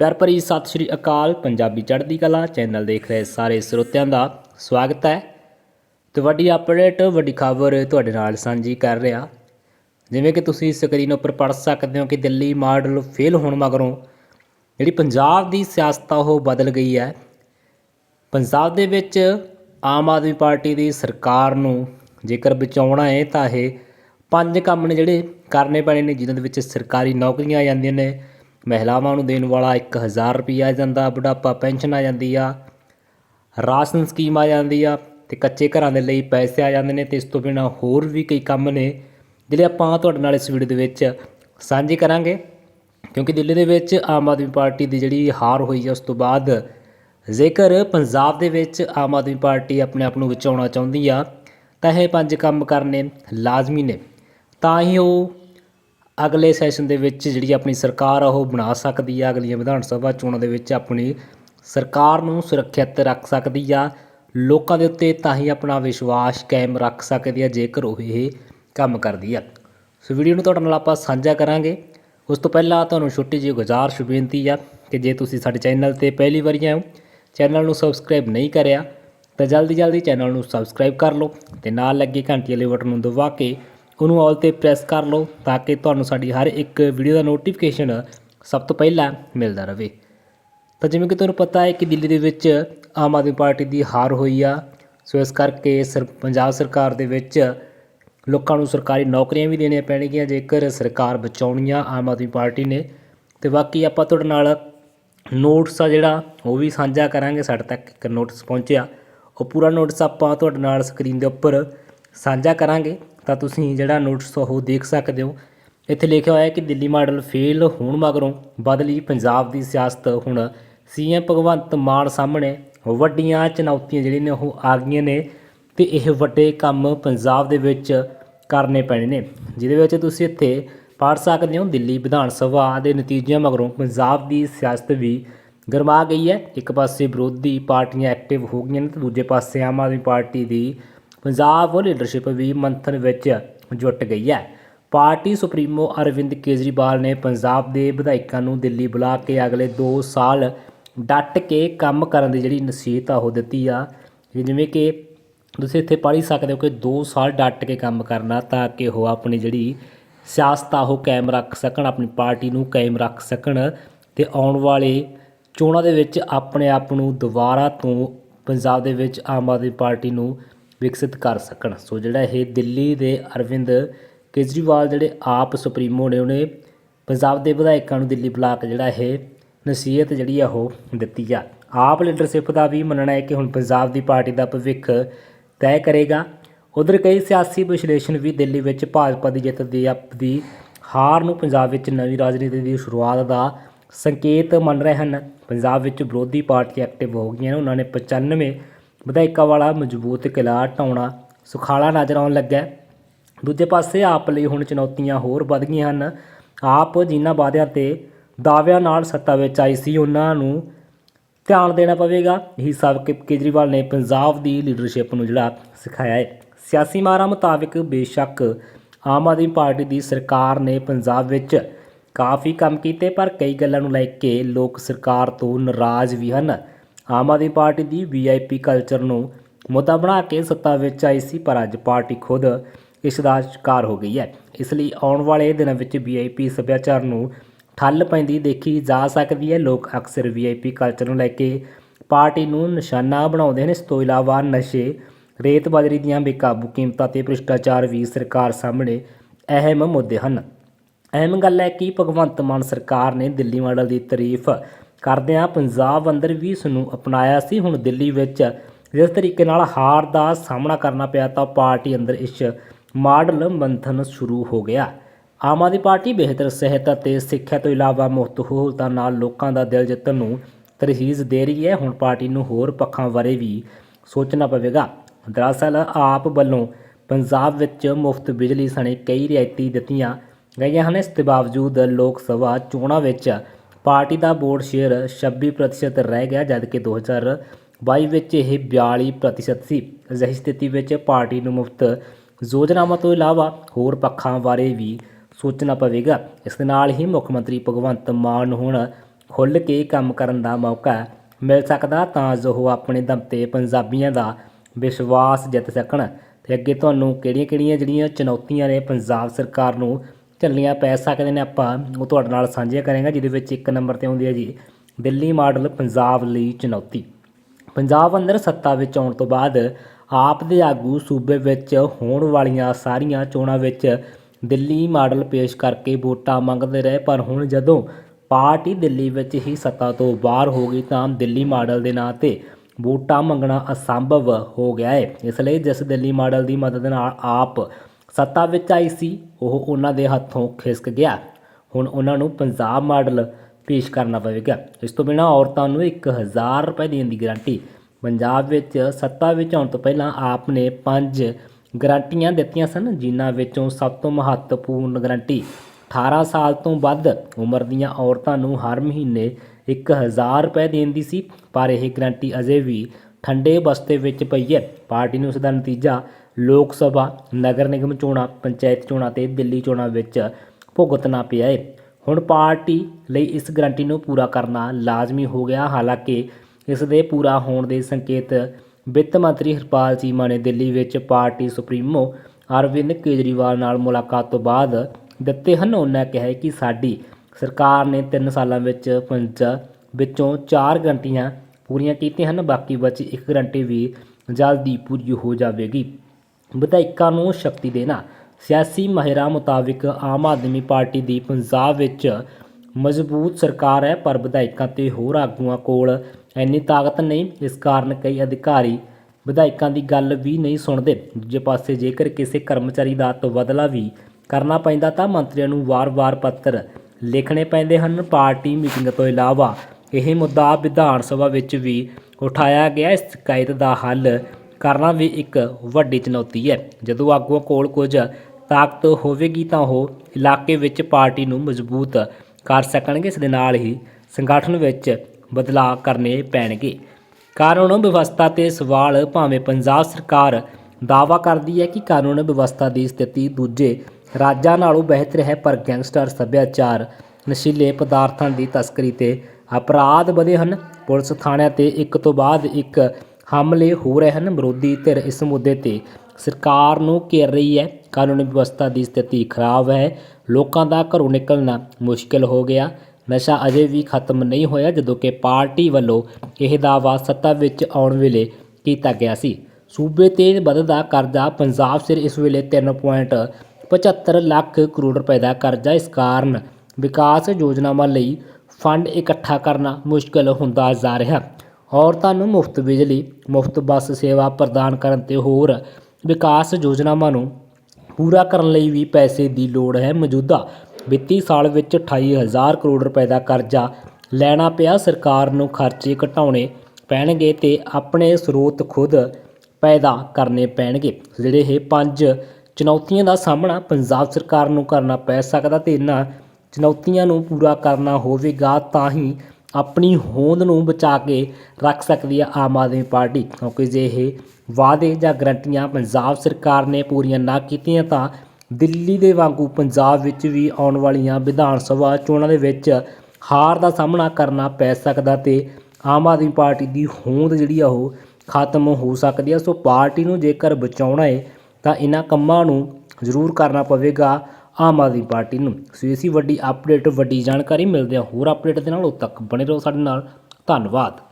ਪਿਆਰ ਭਰੀ ਸਤਿ ਸ਼੍ਰੀ ਅਕਾਲ, ਪੰਜਾਬੀ ਚੜ੍ਹਦੀ ਕਲਾ ਚੈਨਲ ਦੇਖ ਰਹੇ ਸਾਰੇ ਸਰੋਤਿਆਂ ਦਾ ਸਵਾਗਤ ਹੈ। ਤੇ ਵੱਡੀ ਅਪਡੇਟ ਵੱਡੀ ਖਬਰ ਤੁਹਾਡੇ ਨਾਲ ਸਾਂਝੀ ਕਰ ਰਿਹਾ। ਜਿਵੇਂ ਕਿ ਤੁਸੀਂ ਸਕਰੀਨ ਉੱਪਰ ਪੜ੍ਹ ਸਕਦੇ ਹੋ ਕਿ ਦਿੱਲੀ ਮਾਡਲ ਫੇਲ ਹੋਣ ਮਗਰੋਂ ਜਿਹੜੀ ਪੰਜਾਬ ਦੀ ਸਿਆਸਤ ਆ, ਉਹ ਬਦਲ ਗਈ ਹੈ। ਪੰਜਾਬ ਦੇ ਵਿੱਚ ਆਮ ਆਦਮੀ ਪਾਰਟੀ ਦੀ ਸਰਕਾਰ ਨੂੰ ਜੇਕਰ ਬਚਾਉਣਾ ਹੈ, ਤਾਂ ਇਹ ਪੰਜ ਕੰਮ ਨੇ ਜਿਹੜੇ ਕਰਨੇ ਪੈਣੇ ਨੇ, ਜਿਨ੍ਹਾਂ ਦੇ ਵਿੱਚ ਸਰਕਾਰੀ ਨੌਕਰੀਆਂ ਆ ਜਾਂਦੀਆਂ ਨੇ। ਮਹਿਲਾਵਾਂ ਨੂੰ ਦੇਣ ਵਾਲਾ 1000 ਰੁਪਈਆ ਆ ਜਾਂਦਾ, ਬੁਢਾਪਾ ਪੈਨਸ਼ਨ ਆ ਜਾਂਦੀ ਆ, ਰਾਸ਼ਨ ਸਕੀਮ ਆ ਜਾਂਦੀ ਆ ਤੇ ਕੱਚੇ ਘਰਾਂ ਦੇ ਲਈ ਪੈਸੇ ਆ ਜਾਂਦੇ ਨੇ ਤੇ ਇਸ ਤੋਂ ਬਿਨਾ ਹੋਰ ਵੀ ਕਈ ਕੰਮ ਨੇ, ਜਿਹੜੇ ਆਪਾਂ ਤੁਹਾਡੇ ਨਾਲ ਇਸ ਵੀਡੀਓ ਦੇ ਵਿੱਚ ਸਾਂਝੇ ਕਰਾਂਗੇ। ਕਿਉਂਕਿ ਦਿੱਲੀ ਦੇ ਵਿੱਚ ਆਮ ਆਦਮੀ ਪਾਰਟੀ ਦੀ ਜਿਹੜੀ ਹਾਰ ਹੋਈ ਹੈ ਉਸ ਤੋਂ ਬਾਅਦ ਜੇਕਰ ਪੰਜਾਬ ਦੇ ਵਿੱਚ ਆਮ ਆਦਮੀ ਪਾਰਟੀ ਆਪਣੇ ਆਪ ਨੂੰ ਬਚਾਉਣਾ ਚਾਹੁੰਦੀ ਆ, ਤਾਂ ਇਹ ਪੰਜ ਕੰਮ ਕਰਨੇ ਲਾਜ਼ਮੀ ਨੇ। ਤਾਂ ਹੀ ਉਹ ਅਗਲੇ ਸੈਸ਼ਨ ਦੇ ਵਿੱਚ ਜਿਹੜੀ ਆਪਣੀ ਸਰਕਾਰ ਆ, ਉਹ ਬਣਾ ਸਕਦੀ ਆ। ਅਗਲੀਆਂ ਵਿਧਾਨ ਸਭਾ ਚੋਣਾਂ ਦੇ ਵਿੱਚ ਆਪਣੀ ਸਰਕਾਰ ਨੂੰ ਸੁਰੱਖਿਅਤ ਰੱਖ ਸਕਦੀ ਆ। ਲੋਕਾਂ ਦੇ ਉੱਤੇ ਤਾਂ ਹੀ ਆਪਣਾ ਵਿਸ਼ਵਾਸ ਕਾਇਮ ਰੱਖ ਸਕਦੀ ਆ, ਜੇਕਰ ਉਹ ਇਹ ਕੰਮ ਕਰਦੀ ਆ। ਸੋ ਵੀਡੀਓ ਨੂੰ ਤੁਹਾਡੇ ਨਾਲ ਆਪਾਂ ਸਾਂਝਾ ਕਰਾਂਗੇ। ਉਸ ਤੋਂ ਪਹਿਲਾਂ ਤੁਹਾਨੂੰ ਛੋਟੀ ਜਿਹੀ ਗੁਜ਼ਾਰਿਸ਼, ਬੇਨਤੀ ਆ ਕਿ ਜੇ ਤੁਸੀਂ ਸਾਡੇ ਚੈਨਲ ਤੇ ਪਹਿਲੀ ਵਾਰੀ ਆਏ ਹੋ, ਚੈਨਲ ਨੂੰ ਸਬਸਕ੍ਰਾਈਬ ਨਹੀਂ ਕਰਿਆ, ਤਾਂ ਜਲਦੀ ਜਲਦੀ ਚੈਨਲ ਨੂੰ ਸਬਸਕ੍ਰਾਈਬ ਕਰ ਲਓ ਤੇ ਨਾਲ ਲੱਗੇ ਘੰਟੀ ਵਾਲੇ ਬਟਨ ਨੂੰ ਦਬਾ ਕੇ ਉਹਨੂੰ ਆਲ ਤੇ ਪ੍ਰੈਸ ਕਰ ਲਓ ਤਾਂ ਕਿ ਤੁਹਾਨੂੰ ਸਾਡੀ ਹਰ ਇੱਕ ਵੀਡੀਓ ਦਾ ਨੋਟੀਫਿਕੇਸ਼ਨ ਸਭ ਤੋਂ ਪਹਿਲਾਂ ਮਿਲਦਾ ਰਹੇ। ਤਾਂ ਜਿਵੇਂ ਕਿ ਤੁਹਾਨੂੰ ਪਤਾ ਹੈ ਕਿ ਦਿੱਲੀ ਦੇ ਵਿੱਚ ਆਮ ਆਦਮੀ ਪਾਰਟੀ ਦੀ ਹਾਰ ਹੋਈ ਆ। ਸੋ ਇਸ ਕਰਕੇ ਸਰ, ਪੰਜਾਬ ਸਰਕਾਰ ਦੇ ਵਿੱਚ ਲੋਕਾਂ ਨੂੰ ਸਰਕਾਰੀ ਨੌਕਰੀਆਂ ਵੀ ਦੇਣੀਆਂ ਪੈਣਗੀਆਂ ਜੇਕਰ ਸਰਕਾਰ ਬਚਾਉਣੀਆਂ ਆਮ ਆਦਮੀ ਪਾਰਟੀ ਨੇ। ਤੇ ਬਾਕੀ ਆਪਾਂ ਤੁਹਾਡੇ ਨਾਲ ਨੋਟਸ ਆ ਜਿਹੜਾ, ਉਹ ਵੀ ਸਾਂਝਾ ਕਰਾਂਗੇ। ਸਾਡੇ ਤੱਕ ਇੱਕ ਨੋਟਿਸ ਪਹੁੰਚਿਆ। ਉਹ ਪੂਰਾ ਨੋਟਿਸ ਆਪਾਂ ਤੁਹਾਡੇ ਨਾਲ ਸਕਰੀਨ ਦੇ ਉੱਪਰ ਸਾਂਝਾ ਕਰਾਂਗੇ। ਤਾਂ ਤੁਸੀਂ ਜਿਹੜਾ ਨੋਟਿਸ ਉਹ ਦੇਖ ਸਕਦੇ ਹੋ। ਇੱਥੇ ਲਿਖਿਆ ਹੋਇਆ ਹੈ ਕਿ ਦਿੱਲੀ ਮਾਡਲ ਫੇਲ ਹੋਣ ਮਗਰੋਂ ਬਦਲੀ ਪੰਜਾਬ ਦੀ ਸਿਆਸਤ। ਹੁਣ ਸੀਐਮ ਭਗਵੰਤ ਮਾਨ ਸਾਹਮਣੇ ਵੱਡੀਆਂ ਚੁਣੌਤੀਆਂ ਜਿਹੜੀਆਂ ਨੇ ਉਹ ਆ ਗਈਆਂ ਨੇ ਤੇ ਇਹ ਵੱਡੇ ਕੰਮ ਪੰਜਾਬ ਦੇ ਵਿੱਚ ਕਰਨੇ ਪੈਣੇ ਨੇ। ਜਿਹਦੇ ਵਿੱਚ ਤੁਸੀਂ ਇੱਥੇ ਪੜ੍ਹ ਸਕਦੇ ਹੋ, ਦਿੱਲੀ ਵਿਧਾਨ ਸਭਾ ਦੇ ਨਤੀਜਿਆਂ ਮਗਰੋਂ ਪੰਜਾਬ ਦੀ ਸਿਆਸਤ ਵੀ ਗਰਮਾ ਗਈ ਹੈ। ਇੱਕ ਪਾਸੇ ਵਿਰੋਧੀ ਪਾਰਟੀਆਂ ਐਕਟਿਵ ਹੋ ਗਈਆਂ ਨੇ ਤੇ ਦੂਜੇ ਪਾਸੇ ਆਮ ਆਦਮੀ ਪਾਰਟੀ ਦੀ ਪੰਜਾਬ ਲੀਡਰਸ਼ਿਪ ਵੀ ਮੰਥਨ ਵਿੱਚ ਜੁਟ ਗਈ ਹੈ। ਪਾਰਟੀ ਸੁਪਰੀਮੋ ਅਰਵਿੰਦ ਕੇਜਰੀਵਾਲ ਨੇ ਪੰਜਾਬ ਦੇ ਵਿਧਾਇਕਾਂ ਨੂੰ ਦਿੱਲੀ ਬੁਲਾ ਕੇ ਅਗਲੇ 2 ਸਾਲ ਡਟ ਕੇ ਕੰਮ ਕਰਨ ਦੀ ਜਿਹੜੀ ਨਸੀਹਤ ਆ, ਉਹ ਦਿੱਤੀ ਆ। ਜਿਵੇਂ ਕਿ ਤੁਸੀਂ ਇੱਥੇ ਪੜ੍ਹ ਹੀ ਸਕਦੇ ਹੋ ਕਿ 2 ਸਾਲ ਡਟ ਕੇ ਕੰਮ ਕਰਨਾ ਤਾਂ ਕਿ ਉਹ ਆਪਣੀ ਜਿਹੜੀ ਸਿਆਸਤ ਆ, ਉਹ ਕਾਇਮ ਰੱਖ ਸਕਣ, ਆਪਣੀ ਪਾਰਟੀ ਨੂੰ ਕਾਇਮ ਰੱਖ ਸਕਣ ਤੇ ਆਉਣ ਵਾਲੇ ਚੋਣਾਂ ਦੇ ਵਿੱਚ ਆਪਣੇ ਆਪ ਨੂੰ ਦੁਬਾਰਾ ਤੋਂ ਪੰਜਾਬ ਦੇ ਵਿੱਚ ਆਮ ਆਦਮੀ ਪਾਰਟੀ ਨੂੰ ਵਿਕਸਿਤ ਕਰ ਸਕਣ। ਸੋ ਜਿਹੜਾ ਇਹ ਦਿੱਲੀ ਦੇ ਅਰਵਿੰਦ ਕੇਜਰੀਵਾਲ ਜਿਹੜੇ ਆਪ ਸੁਪਰੀਮੋ ਨੇ, ਉਹਨੇ ਪੰਜਾਬ ਦੇ ਵਿਧਾਇਕਾਂ ਨੂੰ ਦਿੱਲੀ ਬੁਲਾ ਕੇ ਜਿਹੜਾ ਇਹ ਨਸੀਹਤ ਜਿਹੜੀ ਆ ਉਹ ਦਿੱਤੀ ਆ। ਆਪ ਲੀਡਰਸ਼ਿਪ ਦਾ ਵੀ ਮੰਨਣਾ ਹੈ ਕਿ ਹੁਣ ਪੰਜਾਬ ਦੀ ਪਾਰਟੀ ਦਾ ਭਵਿੱਖ ਤੈਅ ਕਰੇਗਾ। ਉਧਰ ਕਈ ਸਿਆਸੀ ਵਿਸ਼ਲੇਸ਼ਣ ਵੀ ਦਿੱਲੀ ਵਿੱਚ ਭਾਜਪਾ ਦੀ ਜਿੱਤ ਦੀ ਆਪ ਦੀ ਹਾਰ ਨੂੰ ਪੰਜਾਬ ਵਿੱਚ ਨਵੀਂ ਰਾਜਨੀਤੀ ਦੀ ਸ਼ੁਰੂਆਤ ਦਾ ਸੰਕੇਤ ਮੰਨ ਰਹੇ ਹਨ। ਪੰਜਾਬ ਵਿੱਚ ਵਿਰੋਧੀ ਪਾਰਟੀਆਂ ਐਕਟਿਵ ਹੋ ਗਈਆਂ ਨੇ, ਉਹਨਾਂ ਨੇ 95 ਵਿਧਾਇਕਾਂ ਵਾਲਾ, ਮਜ਼ਬੂਤ ਕਿਲਾ ਢਾਉਣਾ ਸੁਖਾਲਾ ਨਜ਼ਰ ਆਉਣ ਲੱਗਾ ਦੂਜੇ ਪਾਸੇ ਆਪ ਲਈ ਹੁਣ ਚੁਣੌਤੀਆਂ ਹੋਰ ਵੱਧ ਗਈਆਂ ਹਨ। ਆਪ ਜਿਨ੍ਹਾਂ ਵਾਅਦਿਆਂ ਤੇ ਦਾਅਵਿਆਂ ਨਾਲ ਸੱਤਾ ਵਿੱਚ ਆਈ ਸੀ, ਉਹਨਾਂ ਨੂੰ ਧਿਆਨ ਦੇਣਾ ਪਵੇਗਾ। ਇਹੀ ਸਭ ਕਿ ਕੇਜਰੀਵਾਲ ਨੇ ਪੰਜਾਬ ਦੀ ਲੀਡਰਸ਼ਿਪ ਨੂੰ ਜਿਹੜਾ ਸਿਖਾਇਆ ਹੈ। ਸਿਆਸੀ ਮਾਰਾਂ ਮੁਤਾਬਿਕ ਬੇਸ਼ੱਕ ਆਮ ਆਦਮੀ ਪਾਰਟੀ ਦੀ ਸਰਕਾਰ ਨੇ ਪੰਜਾਬ ਵਿੱਚ ਕਾਫੀ ਕੰਮ ਕੀਤੇ, ਪਰ ਕਈ ਗੱਲਾਂ ਨੂੰ ਲੈ ਕੇ ਲੋਕ ਸਰਕਾਰ ਤੋਂ ਨਾਰਾਜ਼ ਵੀ ਹਨ। ਆਮ ਆਦਮੀ ਪਾਰਟੀ ਦੀ ਵੀਆਈਪੀ ਕਲਚਰ ਨੂੰ ਮੁੱਦਾ ਬਣਾ ਕੇ ਸੱਤਾ ਵਿੱਚ ਆਈ ਸੀ, ਪਰ ਅੱਜ ਪਾਰਟੀ ਖੁਦ ਇਸ ਦਾ ਸ਼ਿਕਾਰ ਹੋ ਗਈ ਹੈ। ਇਸ ਲਈ ਆਉਣ ਵਾਲੇ ਦਿਨਾਂ ਵਿੱਚ ਵੀਆਈਪੀ ਸੱਭਿਆਚਾਰ ਨੂੰ ਠੱਲ ਪੈਂਦੀ ਦੇਖੀ ਜਾ ਸਕਦੀ ਹੈ। ਲੋਕ ਅਕਸਰ ਵੀਆਈਪੀ ਕਲਚਰ ਨੂੰ ਲੈ ਕੇ ਪਾਰਟੀ ਨੂੰ ਨਿਸ਼ਾਨਾ ਬਣਾਉਂਦੇ ਨੇ ਇਸ ਤੋਂ ਇਲਾਵਾ ਨਸ਼ੇ ਰੇਤ ਬਾਜਰੀ ਦੀਆਂ ਬੇਕਾਬੂ ਕੀਮਤਾਂ ਤੇ ਭ੍ਰਿਸ਼ਟਾਚਾਰ ਵੀ ਸਰਕਾਰ ਸਾਹਮਣੇ ਅਹਿਮ ਮੁੱਦੇ ਹਨ। ਅਹਿਮ ਗੱਲ ਹੈ ਕਿ ਭਗਵੰਤ ਮਾਨ ਸਰਕਾਰ ਨੇ ਦਿੱਲੀ ਮਾਡਲ ਦੀ ਤਾਰੀਫ ਕਰਦਿਆਂ ਪੰਜਾਬ ਅੰਦਰ ਵੀ ਇਸ ਨੂੰ ਅਪਣਾਇਆ ਸੀ। ਹੁਣ ਦਿੱਲੀ ਵਿੱਚ ਜਿਸ ਤਰੀਕੇ ਨਾਲ ਹਾਰ ਦਾ ਸਾਹਮਣਾ ਕਰਨਾ ਪਿਆ ਤਾਂ ਪਾਰਟੀ ਅੰਦਰ ਇਸ ਮਾਡਲ ਮੰਥਨ ਸ਼ੁਰੂ ਹੋ ਗਿਆ। ਆਮ ਆਦਮੀ ਪਾਰਟੀ ਬਿਹਤਰ ਸਿਹਤ ਅਤੇ ਸਿੱਖਿਆ ਤੋਂ ਇਲਾਵਾ ਮੁਫਤ ਸਹੂਲਤਾਂ ਨਾਲ ਲੋਕਾਂ ਦਾ ਦਿਲ ਜਿੱਤਣ ਨੂੰ ਤਰਜੀਹ ਦੇ ਰਹੀ ਹੈ। ਹੁਣ ਪਾਰਟੀ ਨੂੰ ਹੋਰ ਪੱਖਾਂ ਬਾਰੇ ਵੀ ਸੋਚਣਾ ਪਵੇਗਾ। ਦਰਅਸਲ ਆਪ ਵੱਲੋਂ ਪੰਜਾਬ ਵਿੱਚ ਮੁਫਤ ਬਿਜਲੀ ਸਣੇ ਕਈ ਰਿਆਇਤੀ ਦਿੱਤੀਆਂ ਗਈਆਂ ਹਨ। ਇਸ ਦੇ ਬਾਵਜੂਦ ਲੋਕ ਸਭਾ ਚੋਣਾਂ ਵਿੱਚ ਪਾਰਟੀ ਦਾ ਵੋਟ ਸ਼ੇਅਰ 26% ਰਹਿ ਗਿਆ ਜਦਕਿ 2022 ਵਿੱਚ ਇਹ 42% ਸੀ। ਅਜਿਹੀ ਸਥਿਤੀ ਵਿੱਚ ਪਾਰਟੀ ਨੂੰ ਮੁਫਤ ਯੋਜਨਾਵਾਂ ਤੋਂ ਇਲਾਵਾ ਹੋਰ ਪੱਖਾਂ ਬਾਰੇ ਵੀ ਸੋਚਣਾ ਪਵੇਗਾ। ਇਸ ਦੇ ਨਾਲ ਹੀ ਮੁੱਖ ਮੰਤਰੀ ਭਗਵੰਤ ਮਾਨ ਨੂੰ ਹੁਣ ਖੁੱਲ੍ਹ ਕੇ ਕੰਮ ਕਰਨ ਦਾ ਮੌਕਾ ਮਿਲ ਸਕਦਾ ਤਾਂ ਜੋ ਉਹ ਆਪਣੇ ਦਮ ਤੇ ਪੰਜਾਬੀਆਂ ਦਾ ਵਿਸ਼ਵਾਸ ਜਿੱਤ ਸਕਣ। ਤੇ ਅੱਗੇ ਤੁਹਾਨੂੰ ਕਿਹੜੀਆਂ-ਕਿਹੜੀਆਂ ਜਿਹੜੀਆਂ ਚੁਣੌਤੀਆਂ ਨੇ ਪੰਜਾਬ ਸਰਕਾਰ ਨੂੰ ਝੱਲੀਆਂ ਪੈ ਸਕਦੇ ਨੇ ਆਪਾਂ, ਉਹ ਤੁਹਾਡੇ ਨਾਲ ਸਾਂਝੀਆਂ ਕਰਾਂਗੇ, ਜਿਹਦੇ ਵਿੱਚ ਇੱਕ ਨੰਬਰ ਤੇ ਆਉਂਦੀ ਹੈ ਜੀ, ਦਿੱਲੀ ਮਾਡਲ ਪੰਜਾਬ ਲਈ ਚੁਣੌਤੀ। ਪੰਜਾਬ ਅੰਦਰ ਸੱਤਾ ਵਿੱਚ ਆਉਣ ਤੋਂ ਬਾਅਦ ਆਪ ਦੇ ਆਗੂ ਸੂਬੇ ਵਿੱਚ ਹੋਣ ਵਾਲੀਆਂ ਸਾਰੀਆਂ ਚੋਣਾਂ ਵਿੱਚ ਦਿੱਲੀ ਮਾਡਲ ਪੇਸ਼ ਕਰਕੇ ਵੋਟਾਂ ਮੰਗਦੇ ਰਹੇ, ਪਰ ਹੁਣ ਜਦੋਂ ਪਾਰਟੀ ਦਿੱਲੀ ਵਿੱਚ ਹੀ ਸੱਤਾ ਤੋਂ ਬਾਹਰ ਹੋ ਗਈ, ਤਾਂ ਦਿੱਲੀ ਮਾਡਲ ਦੇ ਨਾਂ ਤੇ ਵੋਟਾਂ ਮੰਗਣਾ ਅਸੰਭਵ ਹੋ ਗਿਆ ਹੈ। ਇਸ ਲਈ ਜਿਸ ਦਿੱਲੀ ਮਾਡਲ ਦੀ ਮਦਦ ਨਾਲ ਆਪ ਸੱਤਾ ਵਿੱਚ ਆਈ ਸੀ, ਉਹ ਉਹਨਾਂ ਦੇ ਹੱਥੋਂ ਖਿਸਕ ਗਿਆ। ਹੁਣ ਉਹਨਾਂ ਨੂੰ ਪੰਜਾਬ ਮਾਡਲ ਪੇਸ਼ ਕਰਨਾ ਪਵੇਗਾ। ਇਸ ਤੋਂ ਬਿਨਾਂ ਔਰਤਾਂ ਨੂੰ 1000 ਰੁਪਏ ਦੇਣ ਦੀ ਗਾਰੰਟੀ। ਪੰਜਾਬ ਵਿੱਚ ਸੱਤਾ ਵਿੱਚ ਆਉਣ ਤੋਂ ਪਹਿਲਾਂ ਆਪ ਨੇ ਪੰਜ ਗਾਰੰਟੀਆਂ ਦਿੱਤੀਆਂ ਸਨ, ਜਿਨ੍ਹਾਂ ਵਿੱਚੋਂ ਸਭ ਤੋਂ ਮਹੱਤਵਪੂਰਨ ਗਾਰੰਟੀ 18 ਸਾਲ ਤੋਂ ਵੱਧ ਉਮਰ ਦੀਆਂ ਔਰਤਾਂ ਨੂੰ ਹਰ ਮਹੀਨੇ 1000 ਰੁਪਏ ਦੇਣ ਦੀ ਸੀ, ਪਰ ਇਹ ਗਾਰੰਟੀ ਅਜੇ ਵੀ ਠੰਡੇ ਬਸਤੇ ਵਿੱਚ ਪਈ ਹੈ। ਪਾਰਟੀ ਨੂੰ ਇਸ ਦਾ ਨਤੀਜਾ ਲੋਕ ਸਭਾ, ਨਗਰ ਨਿਗਮ ਚੋਣਾਂ, ਪੰਚਾਇਤ ਚੋਣਾਂ ਤੇ ਦਿੱਲੀ ਚੋਣਾਂ ਵਿੱਚ ਭੁਗਤਣਾ ਪਿਆ ਏ ਹੁਣ ਪਾਰਟੀ ਲਈ ਇਸ ਗਰੰਟੀ ਨੂੰ ਪੂਰਾ ਕਰਨਾ ਲਾਜ਼ਮੀ ਹੋ ਗਿਆ। ਹਾਲਾਂਕਿ ਇਸ ਦੇ ਪੂਰਾ ਹੋਣ ਦੇ ਸੰਕੇਤ ਵਿੱਤ ਮੰਤਰੀ ਹਰਪਾਲ ਚੀਮਾ ਨੇ ਦਿੱਲੀ ਵਿੱਚ ਪਾਰਟੀ ਸੁਪਰੀਮੋ ਅਰਵਿੰਦ ਕੇਜਰੀਵਾਲ ਨਾਲ ਮੁਲਾਕਾਤ ਤੋਂ ਬਾਅਦ ਦਿੱਤੇ ਹਨ। ਉਹਨਾਂ ਕਿਹਾ ਕਿ ਸਾਡੀ ਸਰਕਾਰ ਨੇ 3 ਸਾਲਾਂ ਵਿੱਚ ਪੰਜ ਵਿੱਚੋਂ 4 ਗਰੰਟੀਆਂ ਪੂਰੀਆਂ ਕੀਤੀਆਂ ਹਨ। ਬਾਕੀ ਬਚੀ ਇੱਕ ਗਰੰਟੀ ਵੀ ਜਲਦੀ ਪੂਰੀ ਹੋ ਜਾਵੇਗੀ। ਵਿਧਾਇਕਾਂ ਨੂੰ ਸ਼ਕਤੀ ਦੇਣਾ। ਸਿਆਸੀ ਮਾਹਿਰਾਂ ਮੁਤਾਬਿਕ ਆਮ ਆਦਮੀ ਪਾਰਟੀ ਦੀ ਪੰਜਾਬ ਵਿੱਚ ਮਜ਼ਬੂਤ ਸਰਕਾਰ ਹੈ, ਪਰ ਵਿਧਾਇਕਾਂ ਤੇ ਹੋਰ ਆਗੂਆਂ ਕੋਲ ਇੰਨੀ ਤਾਕਤ ਨਹੀਂ। ਇਸ ਕਾਰਨ ਕਈ ਅਧਿਕਾਰੀ ਵਿਧਾਇਕਾਂ ਦੀ ਗੱਲ ਵੀ ਨਹੀਂ ਸੁਣਦੇ। ਦੂਜੇ ਪਾਸੇ ਜੇਕਰ ਕਿਸੇ ਕਰਮਚਾਰੀ ਦਾ ਤਬਦਲਾ ਵੀ ਕਰਨਾ ਪੈਂਦਾ ਤਾਂ ਮੰਤਰੀਆਂ ਨੂੰ ਵਾਰ-ਵਾਰ ਪੱਤਰ ਲਿਖਣੇ ਪੈਂਦੇ ਹਨ। ਪਾਰਟੀ ਮੀਟਿੰਗ ਤੋਂ ਇਲਾਵਾ ਇਹ ਮੁੱਦਾ ਵਿਧਾਨ ਸਭਾ ਵਿੱਚ ਵੀ ਉਠਾਇਆ ਗਿਆ। ਇਸ ਸ਼ਿਕਾਇਤ ਦਾ ਹੱਲ ਕਰਨਾ ਵੀ ਇੱਕ ਵੱਡੀ ਚੁਣੌਤੀ ਹੈ। ਜਦੋਂ ਆਗੂਆਂ ਕੋਲ ਕੁਝ ਤਾਕਤ ਹੋਵੇਗੀ ਤਾਂ ਉਹ ਇਲਾਕੇ ਵਿੱਚ ਪਾਰਟੀ ਨੂੰ ਮਜ਼ਬੂਤ ਕਰ ਸਕਣਗੇ। ਇਸ ਦੇ ਨਾਲ ਹੀ ਸੰਗਠਨ ਵਿੱਚ ਬਦਲਾਅ ਕਰਨੇ ਪੈਣਗੇ। ਕਾਨੂੰਨ ਵਿਵਸਥਾ ਤੇ ਸਵਾਲ ਭਾਵੇਂ ਪੰਜਾਬ ਸਰਕਾਰ ਦਾਅਵਾ ਕਰਦੀ ਹੈ ਕਿ ਕਾਨੂੰਨ ਵਿਵਸਥਾ ਦੀ ਸਥਿਤੀ ਦੂਜੇ ਰਾਜਾਂ ਨਾਲੋਂ ਬਿਹਤਰ ਹੈ, ਪਰ ਗੈਂਗਸਟਰ ਸੱਭਿਆਚਾਰ ਨਸ਼ੀਲੇ ਪਦਾਰਥਾਂ ਦੀ ਤਸਕਰੀ ਤੇ ਅਪਰਾਧ ਵਧੇ ਹਨ। ਪੁਲਿਸ ਥਾਣਿਆਂ ਤੇ ਇੱਕ ਤੋਂ ਬਾਅਦ ਇੱਕ ਹਮਲੇ ਹੋ ਰਹੇ ਹਨ। ਵਿਰੋਧੀ ਧਿਰ ਇਸ ਮੁੱਦੇ ਤੇ ਸਰਕਾਰ ਨੂੰ ਘੇਰ ਰਹੀ ਹੈ। ਕਾਨੂੰਨ ਵਿਵਸਥਾ ਦੀ ਸਥਿਤੀ ਖਰਾਬ ਹੈ। ਲੋਕਾਂ ਦਾ ਘਰੋਂ ਨਿਕਲਣਾ ਮੁਸ਼ਕਲ ਹੋ ਗਿਆ। ਨਸ਼ਾ ਅਜੇ ਵੀ ਖਤਮ ਨਹੀਂ ਹੋਇਆ, ਜਦੋਂ ਕਿ ਪਾਰਟੀ ਵੱਲੋਂ ਇਹ ਦਾਅਵਾ ਸੱਤਾ ਵਿੱਚ ਆਉਣ ਵੇਲੇ ਕੀਤਾ ਗਿਆ ਸੀ। ਸੂਬੇ ਤੇ ਵੱਧਦਾ ਕਰਜ਼ਾ ਪੰਜਾਬ ਸਿਰ ਇਸ ਵੇਲੇ 3.75 ਲੱਖ ਕਰੋੜ ਰੁਪਏ ਦਾ ਕਰਜ਼ਾ। ਇਸ ਕਾਰਨ ਵਿਕਾਸ ਯੋਜਨਾਵਾਂ ਲਈ ਫੰਡ ਇਕੱਠਾ ਕਰਨਾ ਮੁਸ਼ਕਲ ਹੁੰਦਾ ਜਾ ਰਿਹਾ। ਔਰਤਾਂ ਨੂੰ ਮੁਫਤ ਬਿਜਲੀ, ਮੁਫਤ ਬੱਸ ਸੇਵਾ ਪ੍ਰਦਾਨ ਕਰਨ ਤੇ ਹੋਰ ਵਿਕਾਸ ਯੋਜਨਾਵਾਂ ਨੂੰ ਪੂਰਾ ਕਰਨ ਲਈ ਵੀ ਪੈਸੇ ਦੀ ਲੋੜ ਹੈ ਮੌਜੂਦਾ। ਵਿੱਤੀ ਸਾਲ ਵਿੱਚ 28000 ਕਰੋੜ ਰੁਪਏ ਦਾ ਕਰਜ਼ਾ ਲੈਣਾ ਪਿਆ। ਸਰਕਾਰ ਨੂੰ ਖਰਚੇ ਘਟਾਉਣੇ ਪੈਣਗੇ ਤੇ ਆਪਣੇ ਸਰੋਤ ਖੁਦ ਪੈਦਾ ਕਰਨੇ ਪੈਣਗੇ। ਜਿਹੜੇ ਇਹ ਪੰਜ ਚੁਣੌਤੀਆਂ ਦਾ ਸਾਹਮਣਾ ਪੰਜਾਬ ਸਰਕਾਰ ਨੂੰ ਕਰਨਾ ਪੈ ਸਕਦਾ ਤੇ ਇਹਨਾਂ ਚੁਣੌਤੀਆਂ ਨੂੰ ਪੂਰਾ ਕਰਨਾ ਹੋਵੇਗਾ ਤਾਂ ਹੀ ਆਪਣੀ ਹੋਂਦ ਨੂੰ ਬਚਾ ਕੇ ਰੱਖ ਸਕਦੀ ਹੈ ਆਮ ਆਦਮੀ ਪਾਰਟੀ। ਕਿਉਂਕਿ ਜੇ ਇਹ ਵਾਅਦੇ ਜਾਂ ਗਰੰਟੀਆਂ ਪੰਜਾਬ ਸਰਕਾਰ ਨੇ ਪੂਰੀਆਂ ਨਾ ਕੀਤੀਆਂ ਤਾਂ ਦਿੱਲੀ ਦੇ ਵਾਂਗੂ ਪੰਜਾਬ ਵਿੱਚ ਵੀ ਆਉਣ ਵਾਲੀਆਂ ਵਿਧਾਨ ਸਭਾ ਚੋਣਾਂ ਦੇ ਵਿੱਚ ਹਾਰ ਦਾ ਸਾਹਮਣਾ ਕਰਨਾ ਪੈ ਸਕਦਾ ਤੇ ਆਮ ਆਦਮੀ ਪਾਰਟੀ ਦੀ ਹੋਂਦ ਜਿਹੜੀ ਆ ਉਹ ਖਤਮ ਹੋ ਸਕਦੀ ਆ। ਸੋ ਪਾਰਟੀ ਨੂੰ ਜੇਕਰ ਬਚਾਉਣਾ ਹੈ ਤਾਂ ਇਹਨਾਂ ਕੰਮਾਂ ਨੂੰ ਜ਼ਰੂਰ ਕਰਨਾ ਪਵੇਗਾ। ਆਮ ਆਦਮੀ ਪਾਰਟੀ ਨੂੰ। ਸੋ ਇਸੀ ਵੱਡੀ ਅਪਡੇਟ ਵੱਡੀ ਜਾਣਕਾਰੀ ਮਿਲਦੇ ਆ ਹੋਰ ਅਪਡੇਟ ਦੇ ਨਾਲ ਉਦੋਂ ਤੱਕ ਬਣੇ ਰਹੋ ਸਾਡੇ ਨਾਲ। ਧੰਨਵਾਦ।